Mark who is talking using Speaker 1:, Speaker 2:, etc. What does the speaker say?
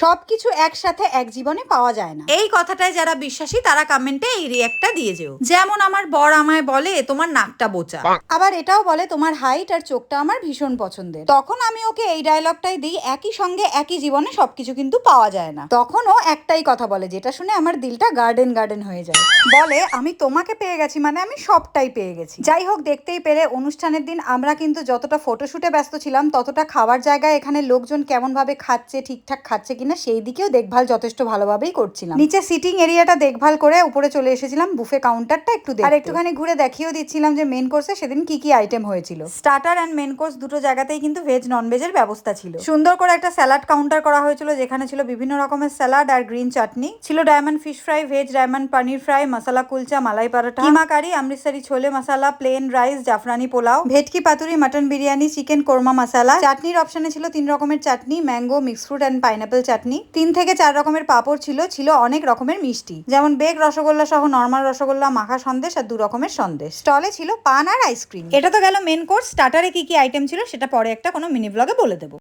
Speaker 1: সবকিছু একসাথে এক জীবনে পাওয়া যায় না।
Speaker 2: এই কথাটায় যারা বিশ্বাসী তারা কমেন্টে এই রিয়াক্টটা দিয়ে যেও। যেমন আমার বর আমায় বলে তোমার নাকটা বোচা।
Speaker 1: আবার এটাও বলে তোমার হাইট আর চোখটা আমার ভীষণ পছন্দের। তখন আমি ওকে এই ডায়লগটাই দিই একই সঙ্গে একই জীবনে সবকিছু কিন্তু পাওয়া যায় না। তখন ও একটাই কথা বলে যেটা শুনে আমার দিলটা গার্ডেন গার্ডেন হয়ে যায়। বলে আমি তোমাকে পেয়ে গেছি মানে আমি সবটাই পেয়ে গেছি। যাই হোক দেখতেই পেরে অনুষ্ঠানের দিন আমরা কিন্তু যতটা ফটোশুটে ব্যস্ত ছিলাম ততটা খাওয়ার জায়গায় এখানে লোকজন কেমন ভাবে খাচ্ছে ঠিকঠাক খাচ্ছে কিনা সেই দিকেও দেখভাল যথেষ্ট ভালোভাবেই করছিলাম। নিচে সিটিং এরিয়াটা দেখভাল করে উপরে চলে এসেছিলাম বুফে কাউন্টারটা একটু। আর একটুখানি ঘুরে দেখিয়েও দিচ্ছিলাম যে মেন কোর্সে সেদিন কি কি আইটেম হয়েছিল। স্টার্টার অ্যান্ড মেন কোর্স দুটো জায়গাতেই কিন্তু ভেজ নন ভেজের ব্যবস্থা ছিল। সুন্দর করে একটা স্যালাড কাউন্টার করা হয়েছিল যেখানে ছিল বিভিন্ন রকমের স্যালাড আর গ্রিন চাটনি ছিল diamond fish fry veg diamond paneer fry masala kulcha malai paratha keema curry Amritsari chole masala plain rice জাফরানি pulao. Bhetki paturi mutton biryani chicken korma masala চাটনির অপশনে ছিল তিন রকমের chutney mango mix fruit and pineapple chutney. তিন থেকে চার রকমের পাঁপড় ছিল ছিল অনেক রকমের মিষ্টি। যেমন বেগ রসগোল্লা সহ নর্মাল রসগোল্লা, মাখা সন্দেশ আর দু রকমের সন্দেশ। স্টলে ছিল পান আর আইসক্রিম। এটা তো গেল মেন কোর্স স্টার্টারে কি কি আইটেম ছিল সেটা পরে একটা কোনো মিনি ব্লগে বলে দেবো।